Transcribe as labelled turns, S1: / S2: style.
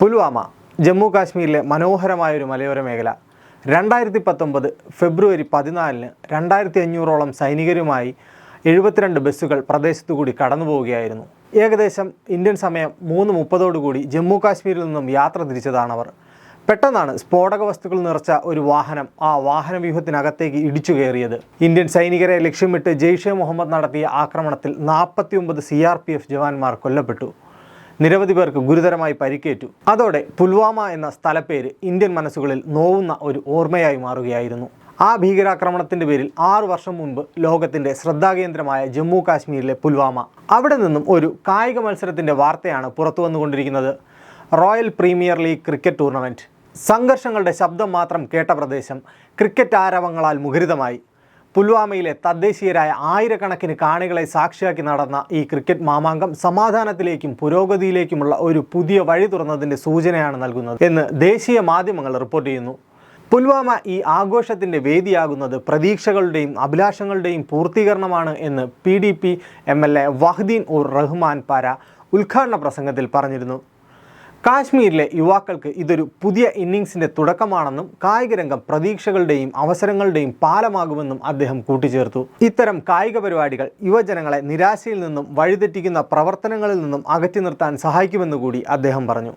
S1: പുൽവാമ ജമ്മു കാശ്മീരിലെ മനോഹരമായ ഒരു മലയോര മേഖല. രണ്ടായിരത്തി പത്തൊമ്പത് ഫെബ്രുവരി പതിനാലിന് രണ്ടായിരത്തി അഞ്ഞൂറോളം സൈനികരുമായി എഴുപത്തിരണ്ട് ബസ്സുകൾ പ്രദേശത്തുകൂടി കടന്നു പോവുകയായിരുന്നു ഏകദേശം ഇന്ത്യൻ സമയം മൂന്ന് മുപ്പതോടുകൂടി ജമ്മു കാശ്മീരിൽ നിന്നും യാത്ര തിരിച്ചതാണവർ. പെട്ടെന്നാണ് സ്ഫോടക വസ്തുക്കൾ നിറച്ച ഒരു വാഹനം ആ വാഹന വ്യൂഹത്തിനകത്തേക്ക് ഇടിച്ചു കയറിയത്. ഇന്ത്യൻ സൈനികരെ ലക്ഷ്യമിട്ട് ജെയ്ഷെ മുഹമ്മദ് നടത്തിയ ആക്രമണത്തിൽ നാൽപ്പത്തിയൊമ്പത് സി ആർ പി എഫ് ജവാന്മാർ കൊല്ലപ്പെട്ടു. നിരവധി പേർക്ക് ഗുരുതരമായി പരിക്കേറ്റു. അതോടെ പുൽവാമ എന്ന സ്ഥലപ്പേര് ഇന്ത്യൻ മനസ്സുകളിൽ നോവുന്ന ഒരു ഓർമ്മയായി മാറുകയായിരുന്നു. ആ ഭീകരാക്രമണത്തിന്റെ പേരിൽ ആറു വർഷം മുമ്പ് ലോകത്തിന്റെ ശ്രദ്ധാകേന്ദ്രമായ ജമ്മു കാശ്മീരിലെ പുൽവാമ. അവിടെ നിന്നും ഒരു കായിക മത്സരത്തിന്റെ വാർത്തയാണ് പുറത്തു വന്നുകൊണ്ടിരിക്കുന്നത്. Royal premier league cricket tournament. സംഘർഷങ്ങളുടെ ശബ്ദം മാത്രം കേട്ട പ്രദേശം ക്രിക്കറ്റ് ആരവങ്ങളാൽ മുഖരിതമായി. പുൽവാമയിലെ തദ്ദേശീയരായ ആയിരക്കണക്കിന് കാണികളെ സാക്ഷിയാക്കി നടന്ന ഈ ക്രിക്കറ്റ് മാമാങ്കം സമാധാനത്തിലേക്കും പുരോഗതിയിലേക്കുമുള്ള ഒരു പുതിയ വഴി തുറന്നതിന്റെ സൂചനയാണ് നൽകുന്നത് എന്ന് ദേശീയ മാധ്യമങ്ങൾ റിപ്പോർട്ട് ചെയ്യുന്നു. പുൽവാമ ഈ ആഘോഷത്തിന്റെ വേദിയാകുന്നത് പ്രതീക്ഷകളുടെയും അഭിലാഷങ്ങളുടെയും പൂർത്തീകരണമാണ് എന്ന് P D P M L A Waheed ur Rahman Para ഉദ്ഘാടന പ്രസംഗത്തിൽ പറഞ്ഞിരുന്നു. കാശ്മീരിലെ യുവാക്കൾക്ക് ഇതൊരു പുതിയ ഇന്നിങ്സിന്റെ തുടക്കമാണെന്നും കായികരംഗം പ്രതീക്ഷകളുടെയും അവസരങ്ങളുടെയും പാലമാകുമെന്നും അദ്ദേഹം കൂട്ടിച്ചേർത്തു. ഇത്തരം കായിക പരിപാടികൾ യുവജനങ്ങളെ നിരാശയിൽ നിന്നും വഴിതെറ്റിക്കുന്ന പ്രവർത്തനങ്ങളിൽ നിന്നും അകറ്റി നിർത്താൻ സഹായിക്കുമെന്ന് കൂടി അദ്ദേഹം പറഞ്ഞു.